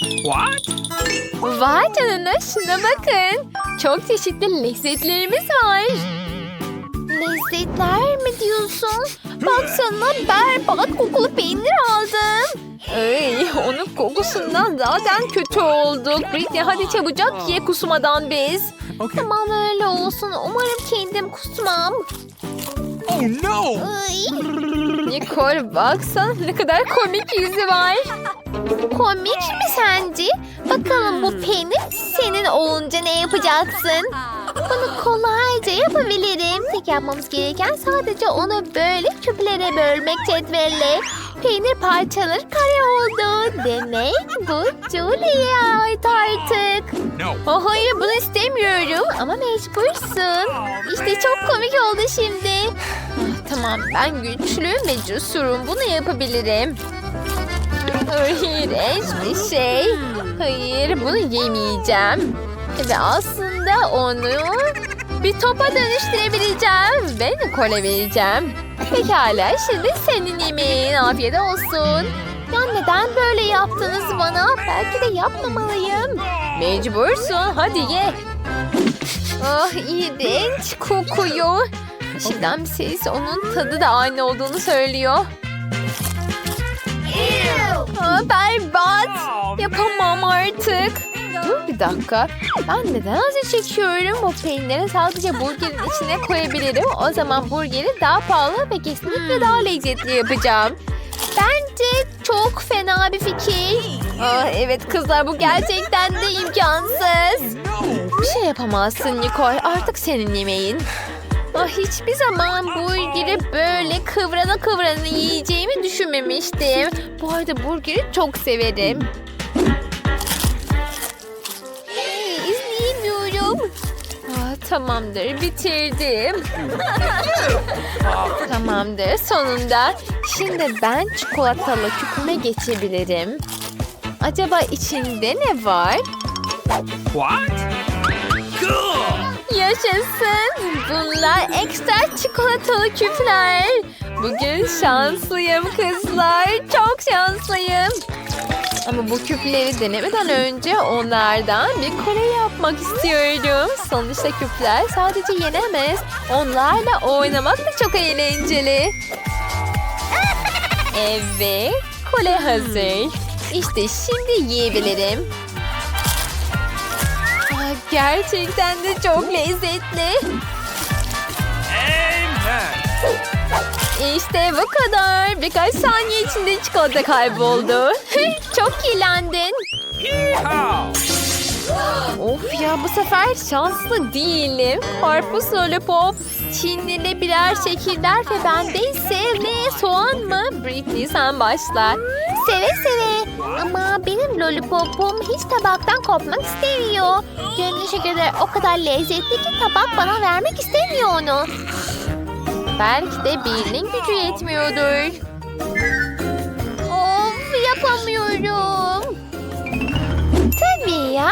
What? Vay canına şuna bakın. Çok çeşitli lezzetlerimiz var. Lezzetler mi diyorsun? Baksana berbat kokulu peynir aldım. Ay, onun kokusundan zaten kötü olduk. Britney hadi çabucak ye kusmadan biz. Okay. Tamam öyle olsun. Umarım kendim kusmam. Oh no! Ay. Nicole baksana ne kadar komik yüzü var. Komik mi sence? Bakalım bu peynir senin olunca ne yapacaksın? Bunu kolayca yapabilirim. Tek yapmamız gereken sadece onu böyle küplere bölmek cetvelle. Peynir parçaları kare oldu. Demek bu Julie'ye ait artık. No. Oh hayır bunu istemiyorum ama mecbursun. İşte çok komik oldu şimdi. Ah, tamam ben güçlüyüm ve cesurum bunu yapabilirim. İğrenç bir şey. Hayır bunu yemeyeceğim. Ve aslında onu bir topa dönüştürebileceğim ve Nicole'e vereceğim. Pekala şimdi senin yemeğin afiyet olsun. Ya neden böyle yaptınız bana? Belki de yapmamalıyım. Mecbursun hadi ye. Ah iğrenç kokuyor. İçinden bir ses onun tadı da aynı olduğunu söylüyor. Aa, berbat. Yapamam artık. Dur bir dakika. Ben neden acı çekiyorum? Bu peyniri sadece burgerin içine koyabilirim. O zaman burgeri daha pahalı ve kesinlikle daha lezzetli yapacağım. Bence çok fena bir fikir. Aa, evet kızlar bu gerçekten de imkansız. Bir şey yapamazsın Nicole. Artık senin yemeğin. Ah, hiçbir zaman burgeri böyle kıvrana kıvrana yiyeceğimi düşünmemiştim. Bu arada burgeri çok severim. Hey, izleyemiyorum. Ah, tamamdır bitirdim. tamamdır sonunda. Şimdi ben çikolatalı küpüme geçebilirim. Acaba içinde ne var? What? Cool! Yaşasın. Bunlar ekstra çikolatalı küpler. Bugün şanslıyım kızlar. Çok şanslıyım. Ama bu küpleri denemeden önce onlardan bir kole yapmak istiyorum. Sonuçta küpler sadece yenemez. Onlarla oynamak da çok eğlenceli. Evet, kole hazır. İşte şimdi yiyebilirim. Gerçekten de çok lezzetli. İşte bu kadar. Birkaç saniye içinde çikolata kayboldu. çok kirlendin. Of ya bu sefer şanslı değilim. Karpuz lollipop, Çinlili birer şekiller ve bende ise ne soğan mı? Britney sen başla. Seve seve. Ama benim lollipopum hiç tabaktan kopmak istemiyor. Görünüşe göre o kadar lezzetli ki tabak bana vermek istemiyor onu. Belki de birinin gücü yetmiyordur. Of yapamıyorum. Tabii ya.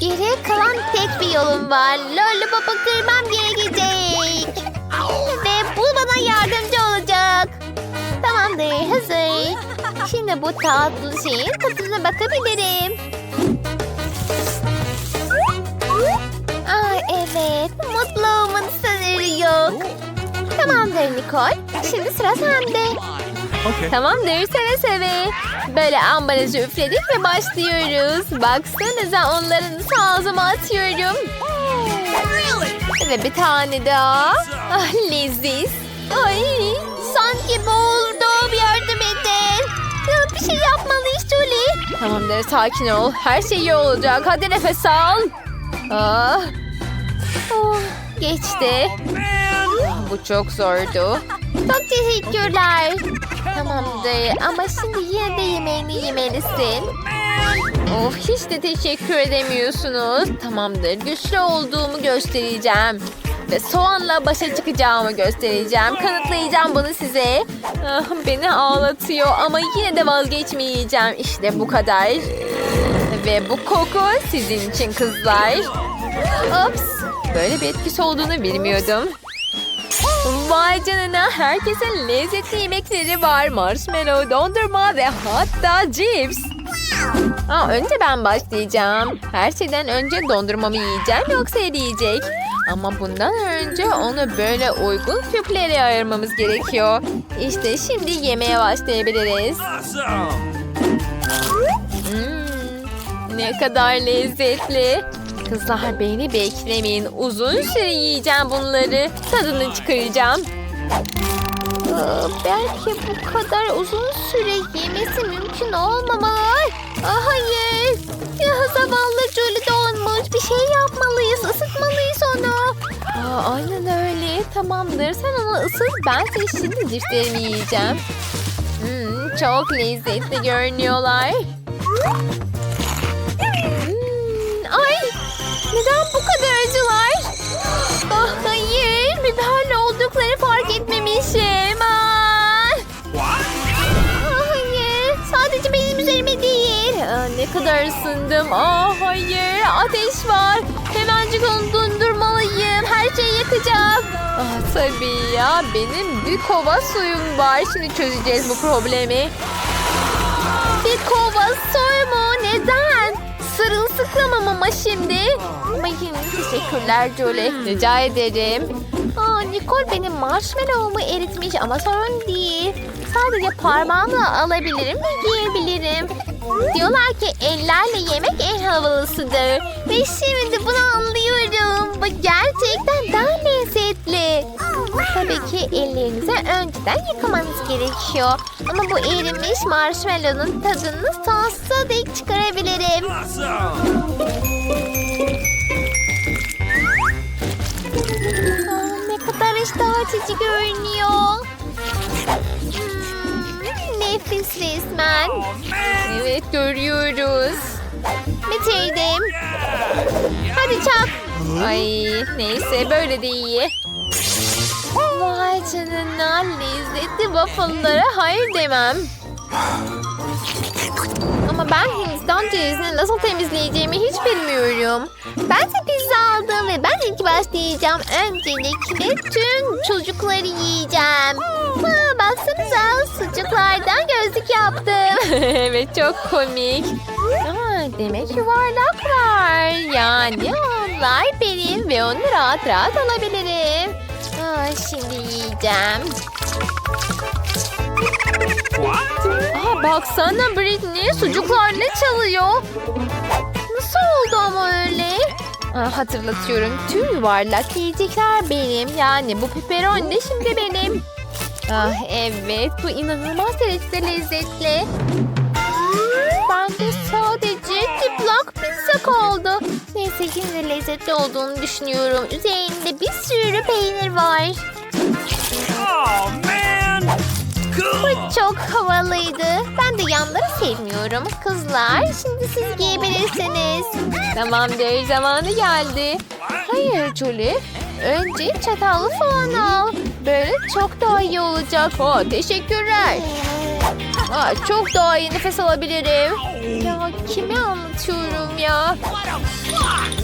Geriye kalan tek bir yolum var. Lollipop'u kırmam gerekecek. Ve bu bana yardımcı olacak. Tamamdır hazır. Şimdi bu tatlı şeyin tadına bakabilirim. Aa evet mutluğumun sınırı yok. Tamamdır Nicole. Şimdi sıra sende. Okay. Tamamdır seve seve. Böyle ambalajı üfledik ve başlıyoruz. Baksanıza onların ağzıma atıyorum. Ve bir tane daha. Ah leziz. Ay sanki boğuldum yardım edin. Ya, bir şey yapmalıyız Julie. Tamamdır sakin ol. Her şey iyi olacak. Hadi nefes al. Ah. Oh, geçti. Man! Bu çok zordu. Çok teşekkürler. Tamamdır ama şimdi yine de yemeğini yemelisin. Of hiç de teşekkür edemiyorsunuz. Tamamdır güçlü olduğumu göstereceğim. Ve soğanla başa çıkacağımı göstereceğim. Kanıtlayacağım bunu size. Ah, beni ağlatıyor ama yine de vazgeçmeyeceğim. İşte bu kadar. Ve bu koku sizin için kızlar. Ops. Böyle bir etkisi olduğunu bilmiyordum. Vay canına herkesin lezzetli yemekleri var. Marshmallow, dondurma ve hatta cips. Aa, önce ben başlayacağım. Her şeyden önce dondurmamı yiyeceğim yoksa eriyecek. Ama bundan önce onu böyle uygun küplere ayırmamız gerekiyor. İşte şimdi yemeğe başlayabiliriz. Hmm, ne kadar lezzetli. Kızlar beni beklemeyin. Uzun süre yiyeceğim bunları. Tadını çıkaracağım. Aa, belki bu kadar uzun süre yemesi mümkün olmamalı. Aa, hayır. Ya zavallı Julie donmuş. Bir şey yapmalıyız. Isıtmalıyız onu. Aa, aynen öyle. Tamamdır. Sen onu ısıt. Ben şimdi cipslerimi yiyeceğim. Hmm, çok lezzetli görünüyorlar. Neden bu kadar acılar? Ah hayır! Biberli oldukları fark etmemişim. Aa! What? Ah, hayır! Sadece benim üzerime değil. Aa, ne kadar ısındım. Aa hayır! Ateş var. Hemencik onu dondurmalıyım. Her şeyi yakacağım. Ah tabii ya. Benim bir kova suyum var. Şimdi çözeceğiz bu problemi. Bir kova soy mu? Neden? Ama şimdi. Ama yine teşekkürler Jolie. Rica ederim. Aa, Nicole benim marshmallow'umu eritmiş ama sorun değil. Sadece parmağımla alabilirim ve yiyebilirim. Diyorlar ki ellerle yemek en havalısıdır. Ve şimdi bunu anlıyorum. Bu gerçekten daha lezzetli. Tabii ki ellerinizi önceden yıkamanız gerekiyor. Ama bu erimiş marshmallow'un tadını sonsuza dek çıkarabilirim. Ne kadar iştah açıcı görünüyor. Hmm, nefis resmen. Evet görüyoruz. Bitirdim. Hadi çak. Ay neyse böyle de iyi. Canına lezzetli waffle'lara hayır demem. Ama ben Hindistan cevizini nasıl temizleyeceğimi hiç bilmiyorum. Ben de pizza aldım ve ben ilk başlayacağım. Öncelikle tüm çocukları yiyeceğim. Ha, baksanıza sucuklardan gözlük yaptım. evet çok komik. Aa, demek yuvarlak var. Yani onlar benim ve onu rahat rahat alabilirim. Aa, şimdi yiyeceğim. Aa, baksana Britney sucuklar ne çalıyor? Nasıl oldu ama öyle? Aa, hatırlatıyorum tüm yuvarlak yiyecekler benim. Yani bu pepperoni de şimdi benim. Ah evet bu inanılmaz derecede lezzetli. Bende sadece çıplak pizza kaldı. Yine de lezzetli olduğunu düşünüyorum. Üzerinde bir sürü peynir var. Oh man. Cool. Çok havalıydı. Ben de yanları sevmiyorum. Kızlar şimdi siz giyebilirsiniz. Tamamdır zamanı geldi. Hayır Julie. Önce çatallı falan al. Böyle çok daha iyi olacak. Aa, teşekkürler. Aa, çok daha iyi nefes alabilirim. Ya kime anlatıyorum ya?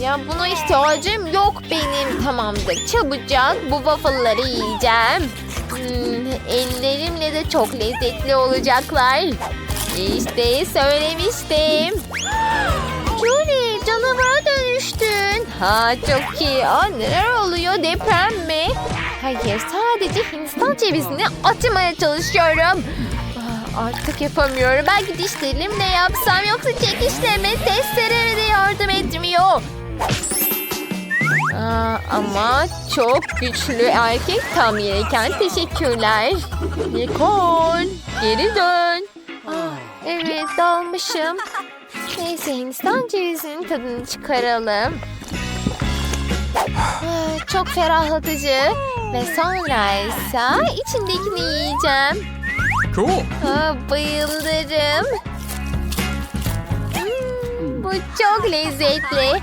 Ya buna ihtiyacım yok benim. Tamamdır. Çabucak bu waffle'ları yiyeceğim. Hmm, ellerimle de çok lezzetli olacaklar. İşte söylemiştim. Julie canavara dönüştün. Ha çok iyi. Aa, neler oluyor deprem mi? Hayır sadece Hindistan cevizini atmaya çalışıyorum. Artık yapamıyorum. Belki dişlerimle yapsam yoksa çekişleme testere de yardım etmiyor. Aa, ama çok güçlü erkek tam yerken teşekkürler. Nicole geri dön. Aa, evet dalmışım. Neyse Hindistan cevizinin tadını çıkaralım. Aa, çok ferahlatıcı. Ve sonra ise içindekini yiyeceğim. Cool. Aa, bayılırım. Hmm, bu çok lezzetli.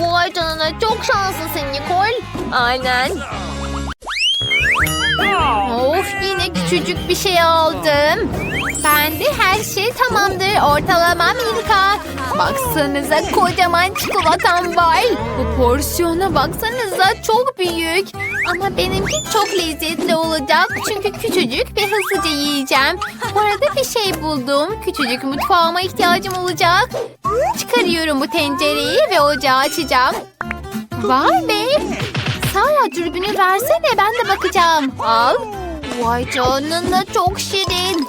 Vay canına çok şanslısın Nicole. Aynen. Of yine küçücük bir şey aldım. Bende her şey tamamdır. Ortalama Milka. Baksanıza kocaman çikolatam var. Bu porsiyona baksanıza çok büyük. Ama benimki çok lezzetli olacak. Çünkü küçücük ve hızlıca yiyeceğim. Bu arada bir şey buldum. Küçücük mutfağıma ihtiyacım olacak. Çıkarıyorum bu tencereyi ve ocağı açacağım. Vay be. Sara dürbünü versene ben de bakacağım. Al. Vay canına çok şirin.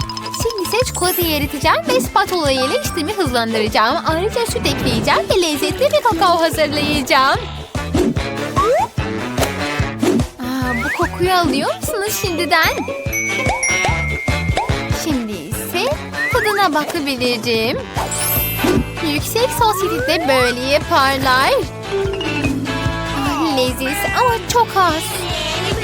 İse çikolatayı eriteceğim ve spatula ile işlemi hızlandıracağım. Ayrıca süt ekleyeceğim ve lezzetli bir kakao hazırlayacağım. Aa, bu kokuyu alıyor musunuz şimdiden? Şimdi ise tadına bakabilirim. Yüksek sosyete böyle yaparlar. Ah, Leziz ama çok az.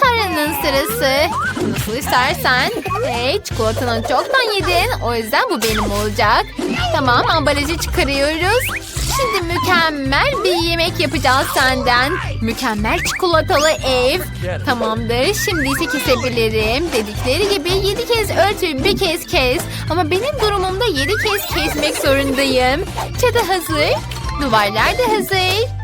Sara'nın sırası. Nasıl istersen. Hey çikolatanı çoktan yedin. O yüzden bu benim olacak. Tamam ambalajı çıkarıyoruz. Şimdi mükemmel bir yemek yapacağız senden. Mükemmel çikolatalı ev. Tamamdır. Şimdi ise kesebilirim. Dedikleri gibi yedi kez örtü bir kez kes. Ama benim durumumda yedi kez kesmek zorundayım. Çatı hazır. Duvarlar da hazır.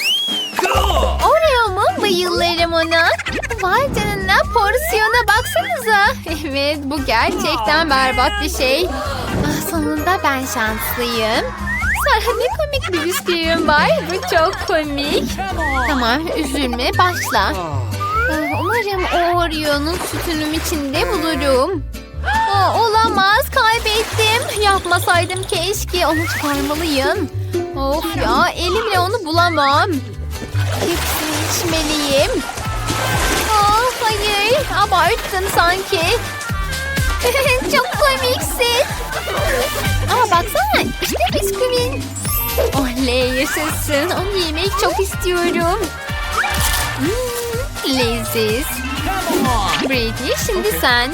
Bayılırım ona. Vay canına porsiyona baksanıza. Evet bu gerçekten berbat bir şey. Ah, sonunda ben şanslıyım. Sana ne komik bir bisküvim var. Bu çok komik. Tamam üzülme başla. Ah, Umarım Oreo'nun sütünün içinde bulurum. Aa, olamaz kaybettim. Yapmasaydım keşke onu çıkarmalıyım. Of ya elimle onu bulamam. Hepsini içmeliyim. Aa, hayır abarttım sanki. Çok komiksin. Ama baksana işte bisküvin. Oley yaşasın. Onu yemek çok istiyorum. Hmm, leziz. Brady şimdi sen.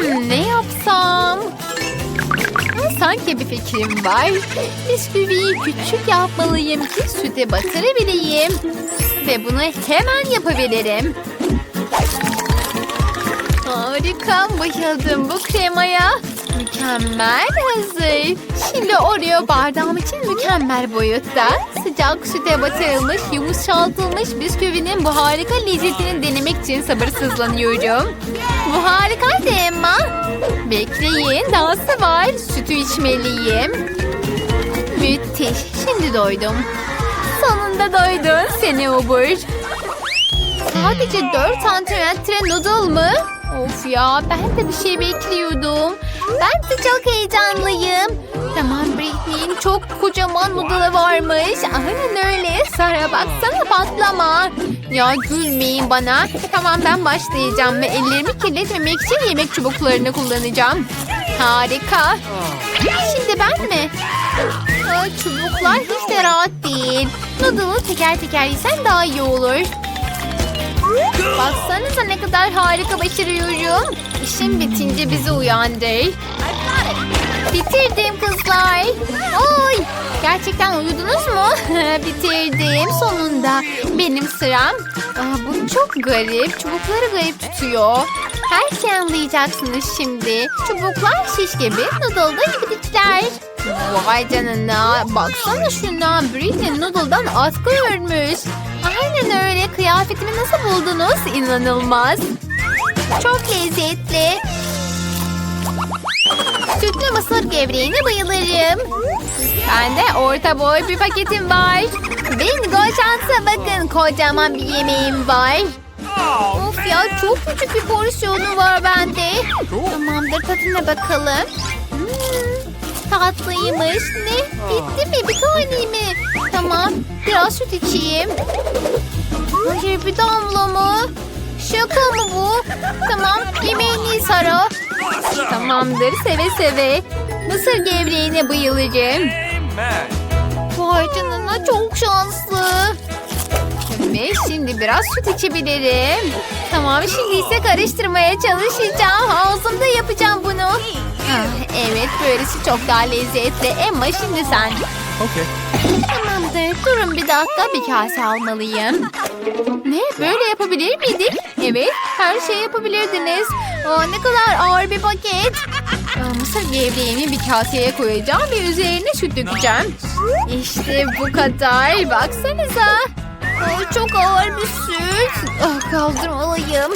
Hmm, ne yapsam? Hmm, Sanki bir fikrim var. Bisküviyi küçük yapmalıyım ki süte batırabileyim. Ve bunu hemen yapabilirim. Harika, bayıldım bu kremaya. Mükemmel hazır. Şimdi Oreo bardağım için mükemmel boyutta. Sıcak süte batırılmış, yumuşatılmış bisküvinin bu harika lezzetini denemek için sabırsızlanıyorum. Bu harikaydı Emma. Bekleyin, dahası var. Sütü içmeliyim. Müthiş, şimdi doydum. Sonunda doydun seni obur. Sadece 4 santimetre noodle mı? Of ya ben de bir şey bekliyordum. Ben de çok heyecanlıyım. Tamam Britney'in çok kocaman noodle'ı varmış. Aynen öyle. Sara baksana patlama. Ya gülmeyin bana. Tamam ben başlayacağım ve ellerimi kirletmemek için yemek çubuklarını kullanacağım. Harika. Şimdi ben mi? Aa, çubuklar hiç de rahat değil. Noodle'ı teker teker yesen daha iyi olur. Baksanıza ne kadar harika başarıyorum. İşim bitince bizi uyandır. Bitirdim kızlar. Oy, gerçekten uyudunuz mu? Bitirdim sonunda. Benim sıram. Aa, bu çok garip. Çubukları garip tutuyor. Her şeyi anlayacaksınız şimdi. Çubuklar şiş gibi, noodle'da iblikler. Vay canına. Baksana şuna. Britney noodle'dan atkı örmüş. Aynen öyle. Kıyafetimi nasıl buldunuz? İnanılmaz. Çok lezzetli. Sütlü mısır gevreğine bayılırım. Bende orta boy bir paketim var. Bingo şansa bakın kocaman bir yemeğim var. Of ya çok küçük bir porsiyonu var bende. Tamamdır tadına bakalım. Hmm, tatlıymış. Ne? Bitti mi? Bir tane mi? Tamam. Biraz süt içeyim. Hayır bir damla mı? Şaka mı bu? Tamam. Yemeğini Sara. Tamamdır seve seve. Mısır gevreğine bayılacağım. Vay canına çok şanslı. Ve şimdi biraz süt içebilirim. Tamam şimdi ise karıştırmaya çalışacağım. Ağzımda yapacağım bunu. Ah, evet böylesi çok daha lezzetli. Emma şimdi sen. Okay. Tamamdır durun bir dakika bir kase almalıyım. Ne böyle yapabilir miydik? Evet her şeyi yapabilirdiniz. Aa, ne kadar ağır bir paket. Aa, mısır gevreğimi bir kaseye koyacağım ve üzerine süt dökeceğim. İşte bu kadar. Baksanıza. Aa, çok ağır bir süt. Ah, kaldırmalıyım.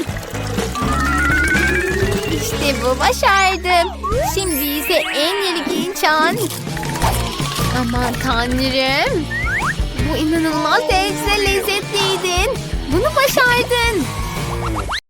İşte bu başardım. Şimdi ise en ilginç an. Aman tanrım. Bu inanılmaz derecede lezzetliydin. Bunu başardın.